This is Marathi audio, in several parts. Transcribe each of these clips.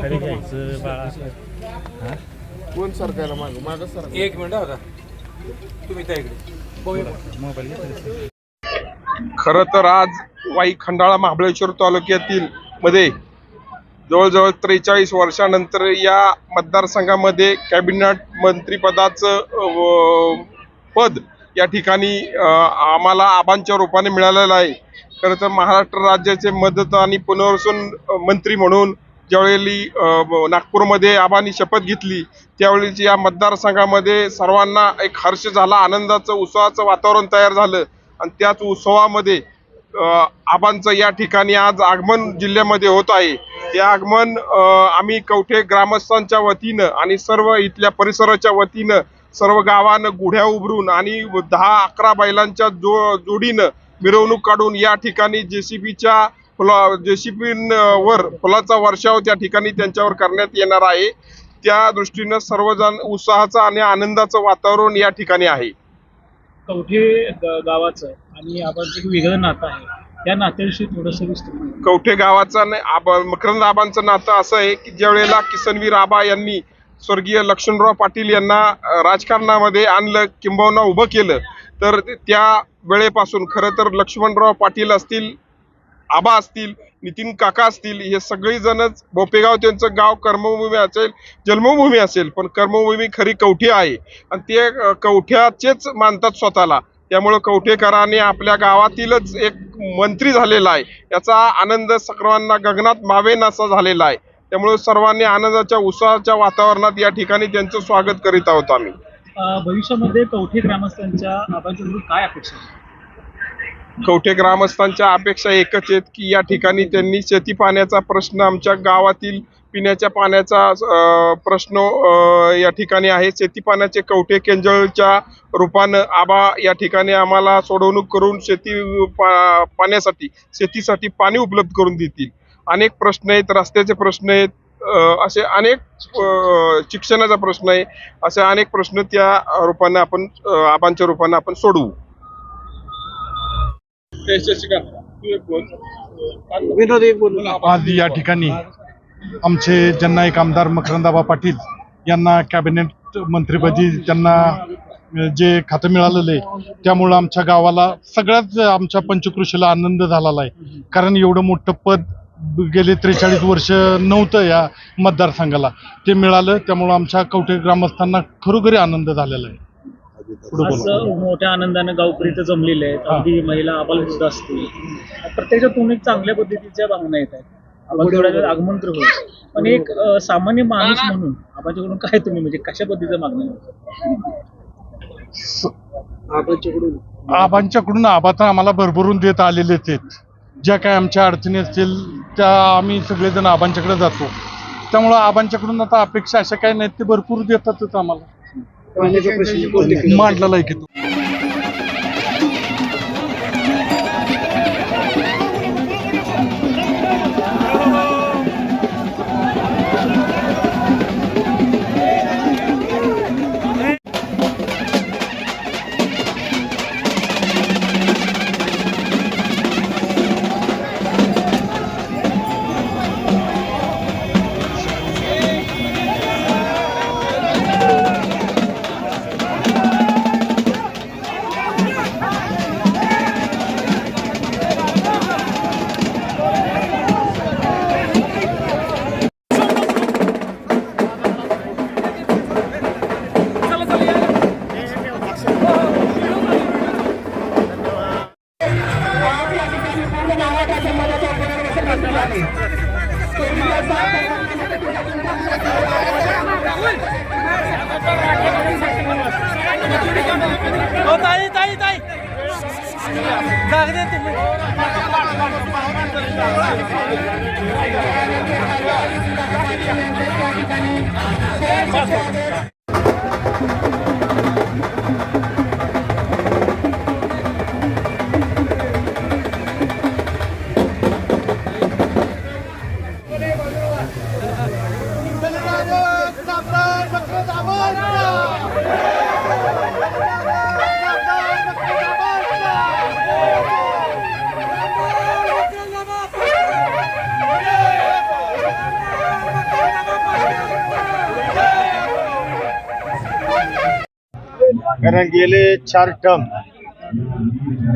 खरे घ्यायचं बाळा कोण सरकायला माग? माग सर एक मिनिट होता तुम्ही त्या इकडे. मोबाईल घेतला खरं तर आज वाई खंडाळा महाबळेश्वर तालुक्यातील मध्ये जवळजवळ त्रेचाळीस वर्षानंतर या मतदारसंघामध्ये कॅबिनेट मंत्रीपदाचं पद या ठिकाणी आम्हाला आबांच्या रूपाने मिळालेलं आहे. खरं तर महाराष्ट्र राज्याचे मदत आणि पुनर्वसन मंत्री म्हणून ज्यावेळी नागपूरमध्ये आबांनी शपथ घेतली त्यावेळीची या मतदारसंघामध्ये सर्वांना एक हर्ष झाला आनंदाचं उत्सवाचं वातावरण तयार झालं. आणि त्याच उत्सवामध्ये आबांचं या ठिकाणी आज आगमन जिल्ह्यामध्ये होत आहे. हे आगमन आम्ही कवठे ग्रामस्थांच्या वतीनं आणि सर्व इथल्या परिसराच्या वतीनं सर्व गावानं गुढ्या उभरून आणि दहा अकरा बैलांच्या जो जोडीनं मिरवणूक काढून या ठिकाणी जे सी बीच्या जेसीबी वर फुलाचा वर्षाव त्या ठिकाणी त्यांच्यावर करण्यात येणार आहे. त्या दृष्टीनं सर्वजण उत्साहाचं आणि आनंदाचं वातावरण या ठिकाणी आहे. कवठे गावाचं आणि आपण एक वेगळं नातं आहे त्या नात्याविषयी थोडंसं कवठे गावाचा मकरंद आबांचं नातं असं आहे की ज्या वेळेला किसनवीर आबा यांनी स्वर्गीय लक्ष्मणराव पाटील यांना राजकारणामध्ये आणलं किंबहुना उभं केलं तर त्या वेळेपासून खरं तर लक्ष्मणराव पाटील असतील आबा असतील नितीन काका असतील हे सगळेजणच बोपेगाव त्यांचं गाव कर्मभूमी असेल जन्मभूमी असेल पण कर्मभूमी खरी कवठी आहे. आणि ते कवठ्याचेच मानतात स्वतःला. त्यामुळं कवठेकरांनी आपल्या गावातीलच एक मंत्री झालेला आहे. याचा आनंद सर्वांना गगनात मावेन असा झालेला आहे. त्यामुळे सर्वांनी आनंदाच्या उत्साहाच्या वातावरणात या ठिकाणी त्यांचं स्वागत करीत आहोत आम्ही. भविष्यामध्ये कवठे ग्रामस्थांच्या काय अपेक्षा कवठे ग्रामस्थांच्या अपेक्षा एकच आहेत की या ठिकाणी त्यांनी शेती पाण्याचा प्रश्न आमच्या गावातील पिण्याच्या पाण्याचा प्रश्न या ठिकाणी आहे. शेती पाण्याचे कवठे केंजळच्या रूपानं आबा या ठिकाणी आम्हाला सोडवणूक करून शेती पा- पाण्यासाठी शेतीसाठी पाणी उपलब्ध करून देतील. अनेक प्रश्न आहेत रस्त्याचे प्रश्न आहेत असे अनेक शिक्षणाचा प्रश्न आहे. असे अनेक प्रश्न त्या रूपाने आपण आबांच्या रूपाने आपण सोडवू. आज या ठिकाणी आमचे जननायक आमदार मकरंदाबा पाटील यांना कॅबिनेट मंत्रीपदी त्यांना जे खातं मिळालेलं आहे त्यामुळं आमच्या गावाला सगळ्याच आमच्या पंचकृषीला आनंद झालेला आहे. कारण एवढं मोठं पद गेले त्रेचाळीस वर्ष नव्हतं या मतदारसंघाला. ते मिळालं त्यामुळं आमच्या कवठे ग्रामस्थांना खरोखरी आनंद झालेला आहे. मोठ्या आनंदानं गावकरी इथं जमलेले आहेत हा. अगदी महिला आबाल सुद्धा असतील प्रत्येकाच्यातून एक चांगल्या पद्धतीच्या भावना येत आहेत. आगमन तर होईल. पण एक सामान्य माणूस म्हणून आबांच्याकडून काय तुम्ही म्हणजे कशा पद्धतीचं मागणं आबांच्याकडून आबा तर आम्हाला भरभरून देत आलेलेच आहेत. ज्या काय आमच्या अडचणी असतील त्या आम्ही सगळेजण आबांच्याकडे जातो. त्यामुळं आबांच्याकडून आता अपेक्षा अशा काही नाहीत ते भरपूर देतातच आम्हाला. मांडलेला आहे की तो? ਸਕਦੇ ਤੁਸੀਂ कारण गेले चार टर्म.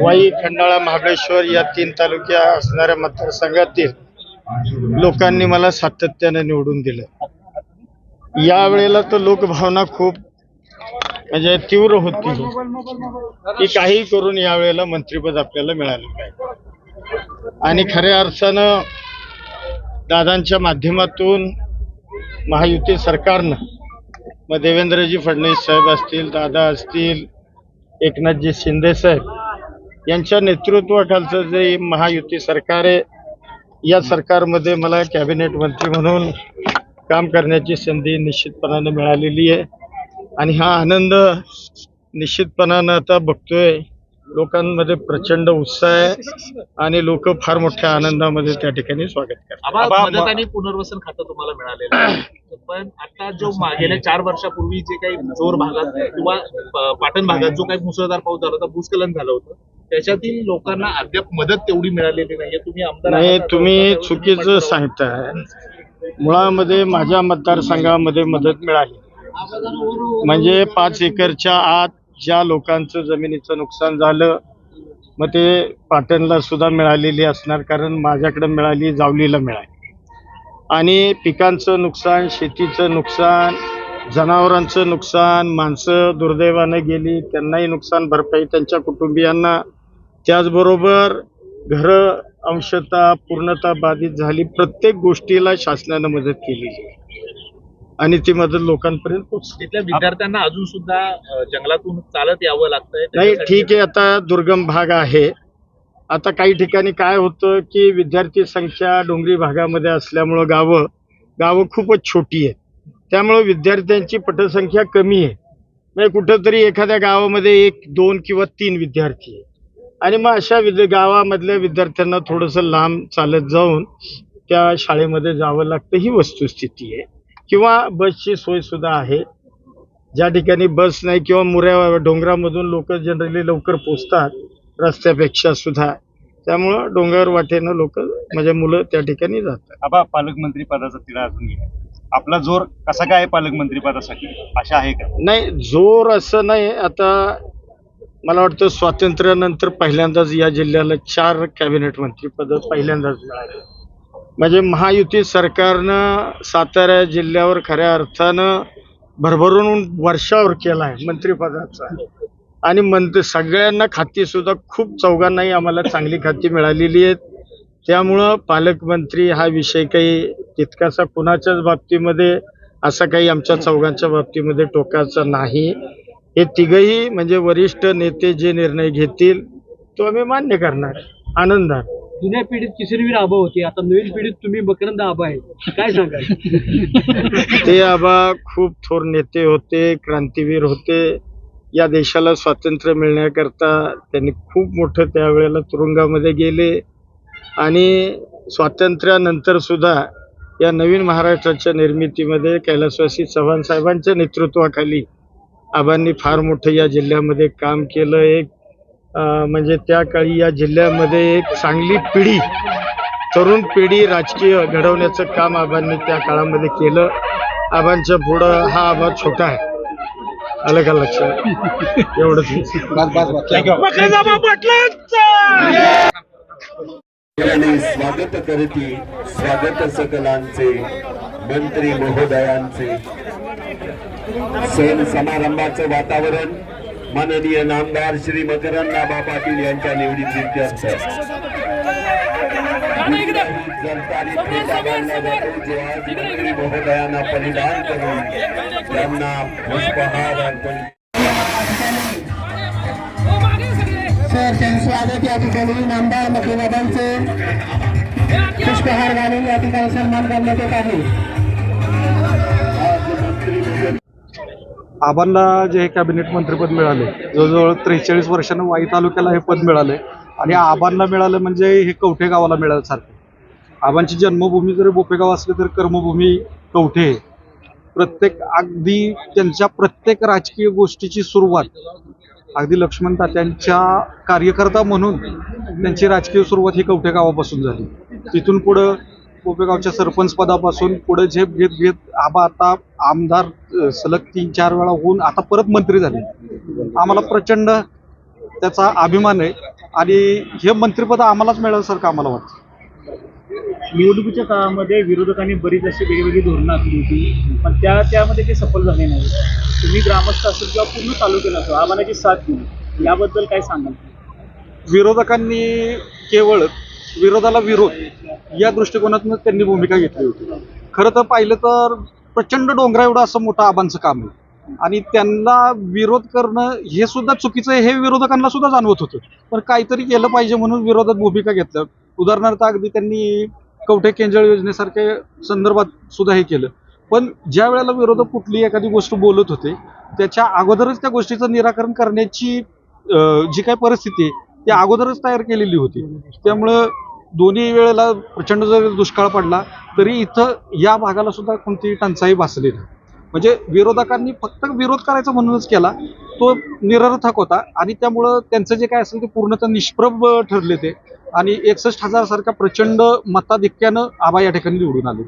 वाई खंडाळा महाबळेश्वर या तीन तालुक्या असणाऱ्या मतदारसंघातील लोकांनी मला सातत्यानं निवडून दिलं. यावेळेला तर लोकभावना खूप म्हणजे तीव्र होती. की काही करून यावेळेला मंत्रीपद आपल्याला मिळालं पाहिजे आणि खऱ्या अर्थानं दादांच्या माध्यमातून महायुती सरकारनं मग देवेंद्रजी फडणवीस साहेब असतील दादा असतील एकनाथजी शिंदे साहेब यांच्या नेतृत्वाखालचं जे महायुती सरकार आहे या सरकारमध्ये मला कॅबिनेट मंत्री म्हणून काम करण्याची संधी निश्चितपणाने मिळालेली आहे. आणि हा आनंद निश्चितपणानं आता बघतोय. लोकांमध्ये प्रचंड उत्साह आहे आणि लोक फार मोठ्या आनंदामध्ये त्या ठिकाणी स्वागत करतात. आणि पुनर्वसन खातं तुम्हाला मिळालेलं आहे. पण आता जो गेल्या चार वर्षापूर्वी जे काही जोर भागात किंवा पाटण भागात जो काही मुसळधार पाऊस झाला होता भूस्खलन झालं होतं त्याच्यातील लोकांना अद्याप मदत तेवढी मिळालेली नाहीये. तुम्ही आमदार तुम्ही चुकीचं सांगताय. मुळामध्ये माझ्या मतदारसंघामध्ये मदत मिळाली. म्हणजे पाच एकरच्या आत ज्या लोकांचं जमिनीचं नुकसान झालं मग ते पाटणला सुद्धा मिळालेली असणार कारण माझ्याकडे मिळाली जावलीला मिळाली. आणि पिकांचं नुकसान शेतीचं नुकसान जनावरांचं नुकसान माणसं दुर्दैवानं गेली त्यांनाही नुकसान भरपाई त्यांच्या कुटुंबियांना. त्याचबरोबर घरं अंशता पूर्णता बाधित झाली प्रत्येक गोष्टीला शासनानं मदत केलेली आहे. आणि ती मदत लोकांपर्यंत पोहोचली तिथल्या विद्यार्थ्यांना अजून सुद्धा अ, जंगलातून चालत यावं लागतंय नाही त्याच्यासाठी- ठीक आहे आता दुर्गम भाग आहे. आता काही ठिकाणी काय होतं की विद्यार्थी संख्या डोंगरी भागामध्ये असल्यामुळं गावं गावं खूपच छोटी आहेत. त्यामुळं विद्यार्थ्यांची पटसंख्या कमी आहे. म्हणजे कुठंतरी एखाद्या गावामध्ये एक दोन किंवा तीन विद्यार्थी आहे आणि मग अशा विद्या गावामधल्या विद्यार्थ्यांना थोडंसं लांब चालत जाऊन त्या शाळेमध्ये जावं लागतं ही वस्तुस्थिती आहे. किंवा बसची सोय सुद्धा आहे. ज्या ठिकाणी बस नाही किंवा मुऱ्या डोंगरामधून लोक जनरली लवकर पोचतात रस्त्यापेक्षा सुद्धा. त्यामुळं डोंगर वाटेनं लोक म्हणजे मुलं त्या ठिकाणी जातात. आबा पालकमंत्री पदाचा तिढा अजून घ्या. आपला जोर कसा काय आहे पालकमंत्री पदासाठी आशा आहे का? नाही जोर असं नाही. आता मला वाटतं स्वातंत्र्यानंतर पहिल्यांदाच या जिल्ह्याला चार कॅबिनेट मंत्रीपद पहिल्यांदाच मिळाले. म्हणजे महायुती सरकारनं सातारा जिल्ह्यावर खऱ्या अर्थानं भरभरून वर्षावर केला आहे मंत्रिपदाचा. आणि मंत्री सगळ्यांना खातीसुद्धा खूप चौघांनाही आम्हाला चांगली खाती मिळालेली आहेत. त्यामुळं पालकमंत्री हा विषय काही तितकासा कुणाच्याच बाबतीमध्ये असा काही आमच्या चौघांच्या बाबतीमध्ये टोकाचा नाही. हे तिघही म्हणजे वरिष्ठ नेते जे निर्णय घेतील तो आम्ही मान्य करणार आनंदात. जुन्या पिढीत किशनवीर आबा होती. आता नवीन पिढीत तुम्ही मकरंद आबा आहे काय सांगाल? ते आबा खूप थोर नेते होते क्रांतीवीर होते. या देशाला स्वातंत्र्य मिळण्याकरता त्यांनी खूप मोठं त्यावेळेला तुरुंगामध्ये गेले. आणि स्वातंत्र्यानंतर सुद्धा या नवीन महाराष्ट्राच्या निर्मितीमध्ये कैलासवासी चव्हाण साहेबांच्या नेतृत्वाखाली आबांनी फार मोठं या जिल्ह्यामध्ये काम केलं. एक म्हणजे त्या काळी या जिल्ह्यामध्ये एक चांगली पिढी तरुण पिढी राजकीय घडवण्याचं काम आबांनी त्या काळामध्ये केलं. आबांच्या पुढं हा आबा छोटा आहे. आलं का लक्षात एवढंच. स्वागत करती स्वागत सकलांचे मंत्री महोदयांचे. सण समारंभाचं वातावरण माननीय नामदार श्री मकरंदाबा पाटील यांच्या मंत्री महोदयांना परिधान करून त्यांना पुष्पहार अर्पण स्वागत या ठिकाणी. नामदार मकरदादांचे पुष्पहार घालून या ठिकाणी सन्मान करण्यात येत आहे. आबांना जे हे कॅबिनेट मंत्रीपद मिळाले जवळजवळ त्रेचाळीस वर्षानं वाई तालुक्याला हे पद मिळाले आणि आबांना मिळालं म्हणजे हे कवठे गावाला मिळाल्यासारखं. आबांची जन्मभूमी जरी बोपेगाव असली तर कर्मभूमी कवठे प्रत्येक अगदी त्यांच्या प्रत्येक राजकीय गोष्टीची सुरुवात अगदी लक्ष्मण तात्यांच्या कार्यकर्ता म्हणून त्यांची राजकीय सुरुवात ही कवठे गावापासून झाली. तिथून पुढं कोपेगावच्या सरपंच पदापासून पुढे झेप घेत घेत आबा आता आमदार सलग तीन चार वेळा होऊन आता परत मंत्री झाले. आम्हाला प्रचंड त्याचा अभिमान आहे आणि हे मंत्रिपद आम्हालाच मिळाल्यासारखं आम्हाला वाटतं. निवडणुकीच्या काळामध्ये विरोधकांनी बरीच अशी वेगवेगळी धोरणं आखली होती पण त्या त्यामध्ये ते सफल झाले नाही तुम्ही ग्रामस्थ असेल किंवा पूर्ण तालुक्याला असो आव्हानाची साथ दिली याबद्दल काय सांगाल? विरोधकांनी केवळ विरोधाला विरोध या दृष्टिकोनातून त्यांनी भूमिका घेतली होती. खरं तर पाहिलं तर प्रचंड डोंगरा एवढं असं मोठं आबांचं काम आहे. आणि त्यांना विरोध करणं हे सुद्धा चुकीचं आहे हे विरोधकांना सुद्धा जाणवत होतं. पण काहीतरी केलं पाहिजे म्हणून विरोधात भूमिका घेतलं. उदाहरणार्थ अगदी त्यांनी कवठे केंजळ योजनेसारख्या संदर्भात सुद्धा हे केलं. पण ज्या वेळेला विरोधक कुठली एखादी गोष्ट बोलत होते त्याच्या अगोदरच त्या गोष्टीचं निराकरण करण्याची जी काय परिस्थिती आहे ती अगोदरच तयार केलेली होती. त्यामुळं दोन्ही वेळेला प्रचंड जरी दुष्काळ पडला तरी इथं या भागाला सुद्धा कोणतीही टंचाई भासली नाही. म्हणजे विरोधकांनी फक्त विरोध करायचा म्हणूनच केला तो निरर्थक होता. आणि त्यामुळं त्यांचं जे काय असेल ते पूर्णतः निष्प्रभ ठरले ते. आणि एकसष्ट हजार सारख्या प्रचंड मताधिक्यानं आबा या ठिकाणी निवडून आले.